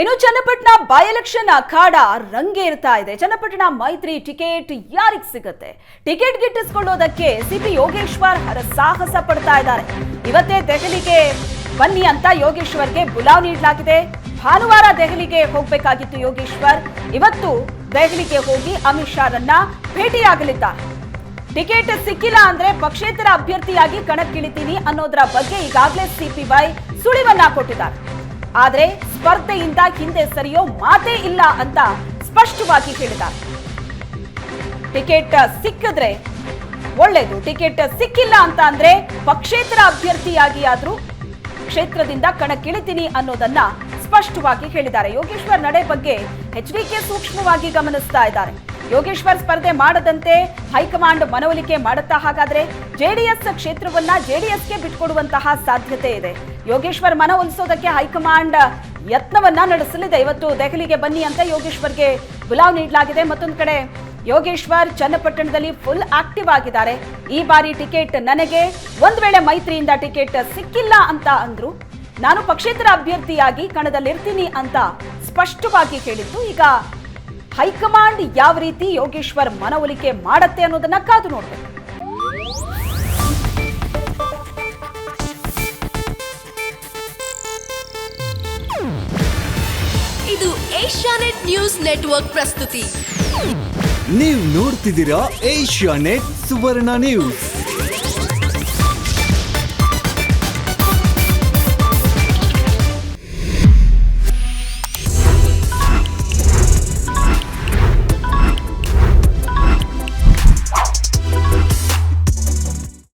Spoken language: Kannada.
ಇನ್ನು ಚನ್ನಪಟ್ಟಣ ಬೈ ಎಲೆಕ್ಷನ್ ಅಖಾಡ ರಂಗೇರ್ತಾ ಇದೆ. ಚನ್ನಪಟ್ಟಣ ಮೈತ್ರಿ ಟಿಕೆಟ್ ಯಾರಿಗೆ ಸಿಗುತ್ತೆ? ಟಿಕೆಟ್ ಗಿಟ್ಟಿಸ್ಕೊಳ್ಳೋದಕ್ಕೆ ಸಿಪಿ ಯೋಗೇಶ್ವರ್ ಹರ ಸಾಹಸ ಪಡ್ತಾ ಇದ್ದಾರೆ. ಇವತ್ತೇ ದೆಹಲಿಗೆ ಬನ್ನಿ ಅಂತ ಯೋಗೇಶ್ವರ್ಗೆ ಬುಲಾವ್ ನೀಡಲಾಗಿದೆ. ಭಾನುವಾರ ದೆಹಲಿಗೆ ಹೋಗಬೇಕಾಗಿತ್ತು ಯೋಗೇಶ್ವರ್. ಇವತ್ತು ದೆಹಲಿಗೆ ಹೋಗಿ ಅಮಿತ್ ಶಾರನ್ನ ಭೇಟಿಯಾಗಲಿದ್ದಾರೆ. ಟಿಕೆಟ್ ಸಿಕ್ಕಿಲ್ಲ ಅಂದ್ರೆ ಪಕ್ಷೇತರ ಅಭ್ಯರ್ಥಿಯಾಗಿ ಕಣಕ್ಕಿಳಿತೀನಿ ಅನ್ನೋದರ ಬಗ್ಗೆ ಈಗಾಗಲೇ ಸಿಪಿವೈ ಸುಳಿವನ್ನ ಕೊಟ್ಟಿದ್ದಾರೆ. ಆದ್ರೆ ಸ್ಪರ್ಧೆಯಿಂದ ಹಿಂದೆ ಸರಿಯೋ ಮಾತೇ ಇಲ್ಲ ಅಂತ ಸ್ಪಷ್ಟವಾಗಿ ಹೇಳಿದ ಟಿಕೆಟ್ ಸಿಕ್ಕಿದ್ರೆ ಒಳ್ಳೆಯದು ಟಿಕೆಟ್ ಸಿಕ್ಕಿಲ್ಲ ಅಂತ ಅಂದ್ರೆ ಪಕ್ಷೇತರ ಅಭ್ಯರ್ಥಿಯಾಗಿ ಆದ್ರೂ ಕ್ಷೇತ್ರದಿಂದ ಕಣಕ್ಕಿಳಿತೀನಿ ಅನ್ನೋದನ್ನ ಸ್ಪಷ್ಟವಾಗಿ ಹೇಳಿದ್ದಾರೆ. ಯೋಗೇಶ್ವರ್ ನಡೆ ಬಗ್ಗೆ ಎಚ್ ಡಿ ಕೆ ಸೂಕ್ಷ್ಮವಾಗಿ ಗಮನಿಸ್ತಾ ಇದ್ದಾರೆ. ಯೋಗೇಶ್ವರ್ ಸ್ಪರ್ಧೆ ಮಾಡದಂತೆ ಹೈಕಮಾಂಡ್ ಮನವೊಲಿಕೆ ಮಾಡುತ್ತಾ ಹಾಗಾದ್ರೆ ಜೆಡಿಎಸ್ ಕ್ಷೇತ್ರವನ್ನ ಜೆಡಿಎಸ್ಗೆ ಬಿಟ್ಕೊಡುವಂತಹ ಸಾಧ್ಯತೆ ಇದೆ. ಯೋಗೇಶ್ವರ್ ಮನವೊಲಿಸೋದಕ್ಕೆ ಹೈಕಮಾಂಡ್ ಯತ್ನವನ್ನ ನಡೆಸಲಿದೆ. ಇವತ್ತು ದೆಹಲಿಗೆ ಬನ್ನಿ ಅಂತ ಯೋಗೇಶ್ವರ್ಗೆ ಬುಲಾವ್ ನೀಡಲಾಗಿದೆ. ಮತ್ತೊಂದು ಕಡೆ ಯೋಗೇಶ್ವರ್ ಚನ್ನಪಟ್ಟಣದಲ್ಲಿ ಫುಲ್ ಆಕ್ಟಿವ್ ಆಗಿದ್ದಾರೆ. ಈ ಬಾರಿ ಟಿಕೆಟ್ ನನಗೆ ಒಂದು ವೇಳೆ ಮೈತ್ರಿಯಿಂದ ಟಿಕೆಟ್ ಸಿಕ್ಕಿಲ್ಲ ಅಂತ ಅಂದ್ರು. ನಾನು ಪಕ್ಷೇತರ ಅಭ್ಯರ್ಥಿಯಾಗಿ ಕಣದಲ್ಲಿರ್ತೀನಿ ಅಂತ ಸ್ಪಷ್ಟವಾಗಿ ಹೇಳಿದ್ದು. ಈಗ ಹೈಕಮಾಂಡ್ ಯಾವ ರೀತಿ ಯೋಗೇಶ್ವರ್ ಮನವೊಲಿಕೆ ಮಾಡತ್ತೆ ಅನ್ನೋದನ್ನ ಕಾದು ನೋಡ್ಬೇಕು. ಇದು ಏಷ್ಯಾನೆಟ್ ನ್ಯೂಸ್ ನೆಟ್ವರ್ಕ್ ಪ್ರಸ್ತುತಿ. ನೀವು ನೋಡ್ತಿದ್ದೀರಾ ಏಷ್ಯಾ ನೆಟ್ ಸುವರ್ಣ ನ್ಯೂಸ್.